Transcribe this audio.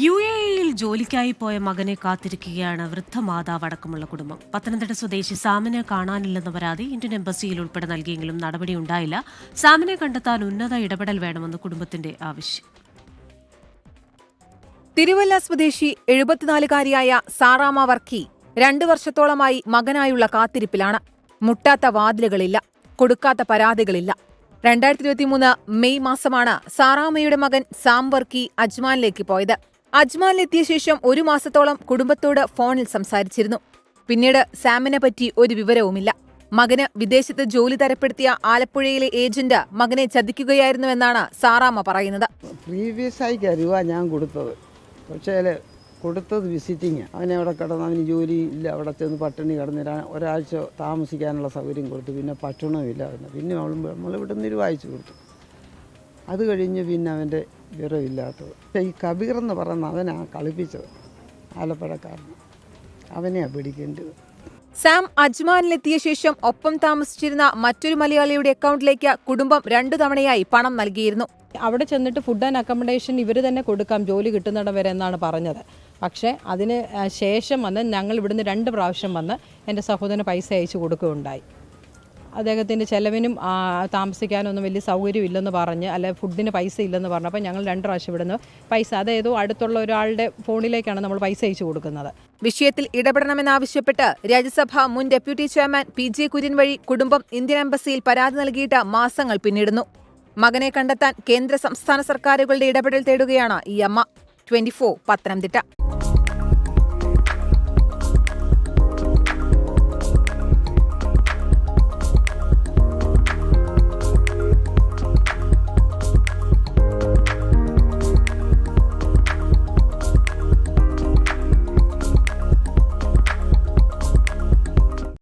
U A ഇയിൽ ജോലിക്കായി പോയ മകനെ കാത്തിരിക്കുകയാണ് വൃദ്ധ വൃദ്ധമാതാവ് അടക്കമുള്ള കുടുംബം. പത്തനംതിട്ട സ്വദേശി സാമിനെ കാണാനില്ലെന്ന പരാതി ഇന്ത്യൻ എംബസിയിൽ ഉൾപ്പെടെ നൽകിയെങ്കിലും നടപടിയുണ്ടായില്ല സാമിനെ കണ്ടെത്താൻ ഉന്നത ഇടപെടൽ വേണമെന്ന് കുടുംബത്തിന്റെ ആവശ്യം. തിരുവല്ല സ്വദേശി എഴുപത്തിനാലുകാരിയായ സാറാമ വർക്കി രണ്ടു വർഷത്തോളമായി മകനായുള്ള കാത്തിരിപ്പിലാണ്. മുട്ടാത്ത വാതിലുകളില്ല കൊടുക്കാത്ത പരാതികളില്ല. രണ്ടായിരത്തി ഇരുപത്തിമൂന്ന് മെയ് മാസമാണ് സാറാമയുടെ മകൻ സാം വർക്കി അജ്മാനിലേക്ക് പോയത്. അജ്മാനിലെത്തിയ ശേഷം ഒരു മാസത്തോളം കുടുംബത്തോട് ഫോണിൽ സംസാരിച്ചിരുന്നു. പിന്നീട് സാമിനെ പറ്റി ഒരു വിവരവുമില്ല. മകന് വിദേശത്ത് ജോലി തരപ്പെടുത്തിയ ആലപ്പുഴയിലെ ഏജന്റ് മകനെ ചതിക്കുകയായിരുന്നുവെന്നാണ് സാറാമ്മ പറയുന്നത്. പ്രീവിയസ് ആയി കരുവാ ഞാൻ കൊടുത്തത്. പക്ഷേ കൊടുത്തത് വിസിറ്റിങ് അവനെ അവിടെ കിടന്ന് അവന് ജോലി ഇല്ല അവിടെ ചെന്ന് പട്ടിണി കിടന്നിരാൻ ഒരാഴ്ച താമസിക്കാനുള്ള സൗകര്യം കൊടുത്തു. പിന്നെ പട്ടണവും ഇല്ല പിന്നെ നമ്മൾ ഇവിടെ നിന്ന് വായിച്ചു കൊടുത്തു. അത് കഴിഞ്ഞ് പിന്നെ അവന്റെ വിവരമില്ലാത്തത് പക്ഷേ ഈ കബീർ എന്ന് പറയുന്ന അവനാ കളിപ്പിച്ചത് ആലപ്പുഴക്കാരൻ. അവനെയാണ് പിടിക്കേണ്ടത്. സാം അജ്മാനിലെത്തിയ ശേഷം ഒപ്പം താമസിച്ചിരുന്ന മറ്റൊരു മലയാളിയുടെ അക്കൗണ്ടിലേക്ക് കുടുംബം രണ്ടു തവണയായി പണം നൽകിയിരുന്നു. അവിടെ ചെന്നിട്ട് ഫുഡ് ആൻഡ് അക്കോമഡേഷൻ ഇവർ തന്നെ കൊടുക്കാം ജോലി കിട്ടുന്നിടം വരെ എന്നാണ് പറഞ്ഞത്. പക്ഷേ അതിന് ശേഷം വന്ന് ഞങ്ങൾ ഇവിടുന്ന് രണ്ട് പ്രാവശ്യം വന്ന് എന്റെ സഹോദരന് പൈസ അയച്ചു കൊടുക്കുകയുണ്ടായി. അദ്ദേഹത്തിന്റെ ചെലവിനും താമസിക്കാനൊന്നും വലിയ സൗകര്യം ഇല്ലെന്ന് പറഞ്ഞ് അല്ലെ ഫുഡിന് പൈസ ഇല്ലെന്ന് പറഞ്ഞപ്പോൾ ഞങ്ങൾ രണ്ട് പ്രാവശ്യം ഇവിടുന്ന് പൈസ അതായത് അടുത്തുള്ള ഒരാളുടെ ഫോണിലേക്കാണ് നമ്മൾ പൈസ അയച്ചു കൊടുക്കുന്നത്. വിഷയത്തിൽ ഇടപെടണമെന്നാവശ്യപ്പെട്ട് രാജ്യസഭ മുൻ deputy chairman P J Kurian വഴി കുടുംബം ഇന്ത്യൻ എംബസിയിൽ പരാതി നൽകിയിട്ട് മാസങ്ങൾ പിന്നിടുന്നു. മകനെ കണ്ടെത്താൻ കേന്ദ്ര സംസ്ഥാന സർക്കാരുകളുടെ ഇടപെടൽ തേടുകയാണ് ഈ അമ്മ. Twenty four Pathanamthitta.